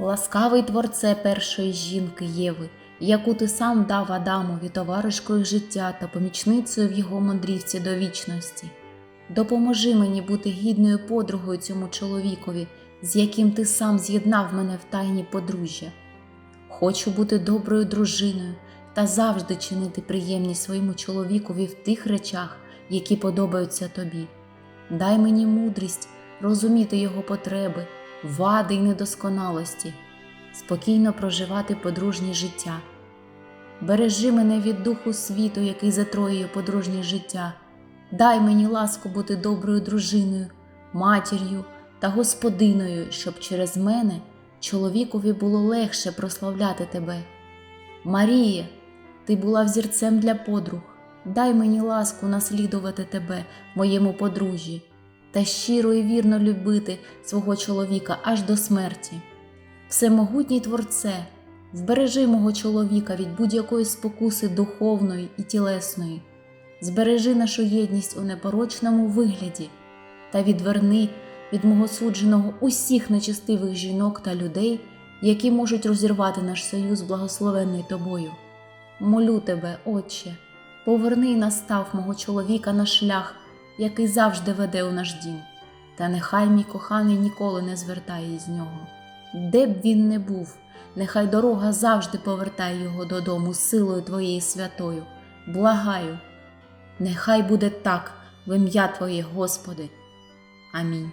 Ласкавий творце першої жінки Єви, яку ти сам дав Адамові товаришкою життя та помічницею в його мандрівці до вічності. Допоможи мені бути гідною подругою цьому чоловікові, з яким ти сам з'єднав мене в тайні подружжя. Хочу бути доброю дружиною та завжди чинити приємність своєму чоловікові в тих речах, які подобаються тобі. Дай мені мудрість розуміти його потреби, вади й недосконалості, спокійно проживати подружнє життя. Бережи мене від духу світу, який затроює подружнє життя. Дай мені ласку бути доброю дружиною, матір'ю та господиною, щоб через мене чоловікові було легше прославляти тебе. Марія, ти була взірцем для подруг. Дай мені ласку наслідувати тебе, моєму подружжі, та щиро і вірно любити свого чоловіка аж до смерті. Всемогутній Творце, вбережи мого чоловіка від будь-якої спокуси духовної і тілесної, збережи нашу єдність у непорочному вигляді та відверни від мого судженого усіх нечестивих жінок та людей, які можуть розірвати наш союз, благословенний тобою. Молю тебе, Отче, поверни і настав мого чоловіка на шлях, який завжди веде у наш дім, та нехай мій коханий ніколи не звертає з нього. Де б він не був, нехай дорога завжди повертає його додому силою Твоєї святою. Благаю, нехай буде так в ім'я Твоє, Господи. Амінь.